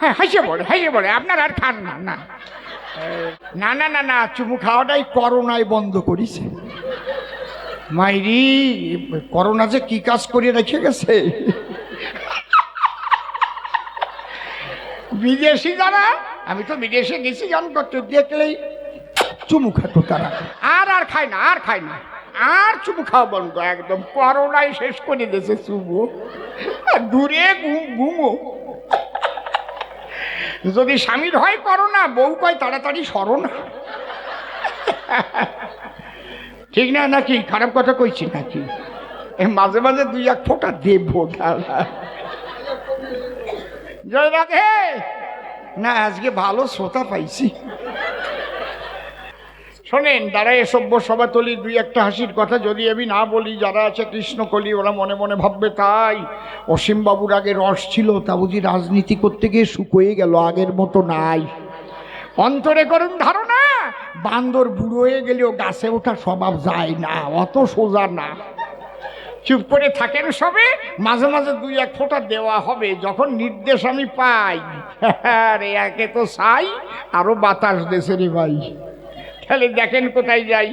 হ্যাঁ হাসে বলে হাসে বলে আপনার আর খান না না। না না না না, চুমু খাওয়াটাই করোনায় বন্ধ করেছে। মাইরি, করোনা যে কি কাজ করে রেখে গেছে? বিদেশি যারা, আমি তো বিদেশে গেছি জন করতে, দেখলেই চুমু খাতো তারা। আর আর খায় না, আর খায় না, আর চুমু খাওয়া বন্ধ, একদম করোনায় শেষ করে দিয়েছে চুমু। দূরে ঘুম, ঘুমো। যদি স্বামীর হয়, করো না। বউ কয়, তাড়াতাড়ি সরো না। ঠিক না নাকি? খারাপ কথা কইছি নাকি? মাঝে মাঝে দুই এক ফোটা দেব জয় রাখে না, আজকে ভালো শ্রোতা পাইছি। শোনেন এ সভ্য সভাতলি দুই একটা হাসির কথা। যদি আমি না বলি, যারা আছে কৃষ্ণকলি, ওরা মনে মনে ভাববে তাই। অসীমবাবুর আগে রস ছিল, তা বুঝি রাজনীতি করতে গিয়ে শুকোয়ে গেল, আগের মতো নাই। অন্তরে করুন ধারণা, বান্দর বুড়ো হয়ে গেলেও গাছে ওঠা স্বভাব যায় না, অত সোজা না। চুপ করে থাকেন সবে, মাঝে মাঝে দুই এক ফোঁটা দেওয়া হবে, যখন নির্দেশ আমি পাই। আরে একে তো চাই, আরও বাতাস দেশে রে ভাই। তাহলে দেখেন কোথায় যাই।